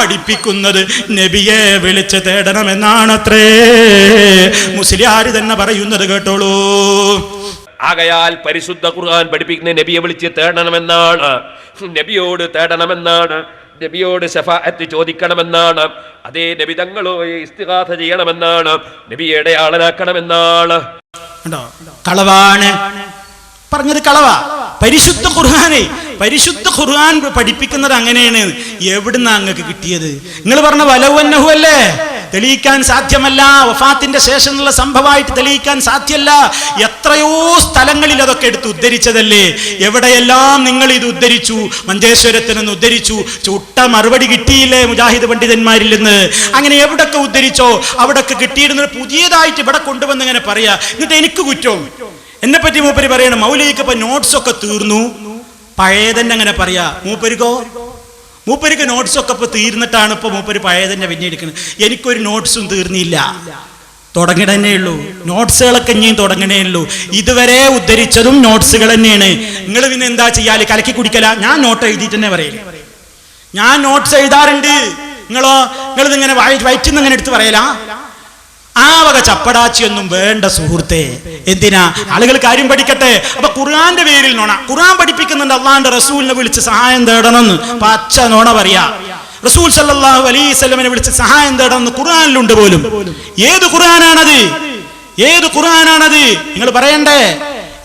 പഠിപ്പിക്കുന്നത് നബിയെ വിളിച്ച് തേടണമെന്നാണത്രേ. മുസ്ലിയാർ തന്നെ പറയുന്നത് കേട്ടോളൂ. ആകയാൽ പരിശുദ്ധ ഖുർആൻ പഠിപ്പിക്കുന്ന നബിയെ വിളിച്ച് തേടണമെന്നാണ്. നബിയോട് തേടണമെന്നാണ്. നബിയോട് ശഫാഅത്ത് ചോദിക്കണമെന്നാണ്. അതേ നബി തങ്ങളോ ഇസ്തിഗാഥ ചെയ്യണമെന്നാണ്. നബിയുടെ ആളനാക്കണമെന്നാണ് കളവാണ്. പറഞ്ഞത് കളവാ. പരിശുദ്ധ ഖുർആനെ പരിശുദ്ധ ഖുർആൻ പഠിപ്പിക്കുന്നത് അങ്ങനെയാണ്. എവിടുന്നാ അങ്ങക്ക് കിട്ടിയത്? നിങ്ങൾ പറഞ്ഞ വലവന്നഹു അല്ലേ? തെളിയിക്കാൻ സാധ്യമല്ല. വഫാത്തിന്റെ ശേഷമുള്ള സംഭവമായിട്ട് തെളിയിക്കാൻ സാധ്യമല്ല. എത്രയോ സ്ഥലങ്ങളിൽ അതൊക്കെ എടുത്ത് ഉദ്ധരിച്ചതല്ലേ? എവിടെയെല്ലാം നിങ്ങൾ ഇത് ഉദ്ധരിച്ചു? മഞ്ചേശ്വരത്തിൽ നിന്ന് ഉദ്ധരിച്ചു. ചുട്ട മറുപടി കിട്ടിയില്ലേ മുജാഹിദ് പണ്ഡിതന്മാരിൽ നിന്ന്? അങ്ങനെ എവിടൊക്കെ ഉദ്ധരിച്ചോ അവിടൊക്കെ കിട്ടിയിരുന്ന പുതിയതായിട്ട് ഇവിടെ കൊണ്ടുവന്ന് ഇങ്ങനെ പറയാ. എന്നിട്ട് എനിക്ക് കുറ്റവും. എന്നെ പറ്റി മൂപ്പര് പറയണം മൗലിക്ക് ഇപ്പൊ നോട്ട്സ് ഒക്കെ തീർന്നു. പഴയതന്നെ അങ്ങനെ പറയാ. മൂപ്പരിക്കോ? മൂപ്പരിക്ക് നോട്ട്സൊക്കെ ഇപ്പൊ തീർന്നിട്ടാണ് ഇപ്പൊ മൂപ്പര് പഴയതന്നെ പിന്നെടുക്കുന്നത് എനിക്കൊരു നോട്ട്സും തീർന്നില്ല. തുടങ്ങണേ ഉള്ളൂ. നോട്ട്സുകളൊക്കെ ഇനിയും തുടങ്ങണേ ഉള്ളൂ. ഇതുവരെ ഉദ്ധരിച്ചതും നോട്ട്സുകൾ തന്നെയാണ്. നിങ്ങൾ പിന്നെ എന്താ ചെയ്യാൽ? കലക്കി കുടിക്കല? ഞാൻ നോട്ട് എഴുതിയിട്ട് തന്നെ പറയല. ഞാൻ നോട്ട്സ് എഴുതാറുണ്ട്. നിങ്ങളോ? നിങ്ങളിത് ഇങ്ങനെ നിന്ന് ഇങ്ങനെ എടുത്ത് പറയലാ? ഒന്നും ചപ്പടാച്ചിയൊന്നും വേണ്ട സുഹൃത്തെ. എന്തിനാ? ആളുകൾ കാര്യം പഠിക്കട്ടെ. അപ്പൊ ഖുർആന്റെ പേരിൽ നോണ. ഖുർആൻ പഠിപ്പിക്കുന്നുണ്ട് അള്ളാന്റെ റസൂലിനെ വിളിച്ച് സഹായം തേടണമെന്ന്. പച്ച നോണ പറയാ. റസൂൽ സല്ലാഹു അലൈസ്മിനെ വിളിച്ച് സഹായം തേടണമെന്ന് ഖുർആാനിലുണ്ട് പോലും. ഏത് ഖുർആനാണത്? ഏത് ഖുർആനാണത്? നിങ്ങൾ പറയണ്ടേ?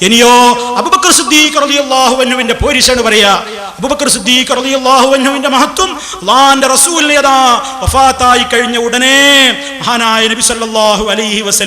ഇനിയോ അബുബക്കർ സുദ്ദീഖ് റളിയല്ലാഹു അൻഹുവിന്റെ പോരിശാണ് പറയാ. സിദ്ദീഖ് റളിയല്ലാഹു അൻഹുവിന്റെ മഹത്വം അള്ളാന്റെ വഫാത്തായി കഴിഞ്ഞ ഉടനെ മഹാനായ നബി സല്ലല്ലാഹു അലൈഹി വസല്ലം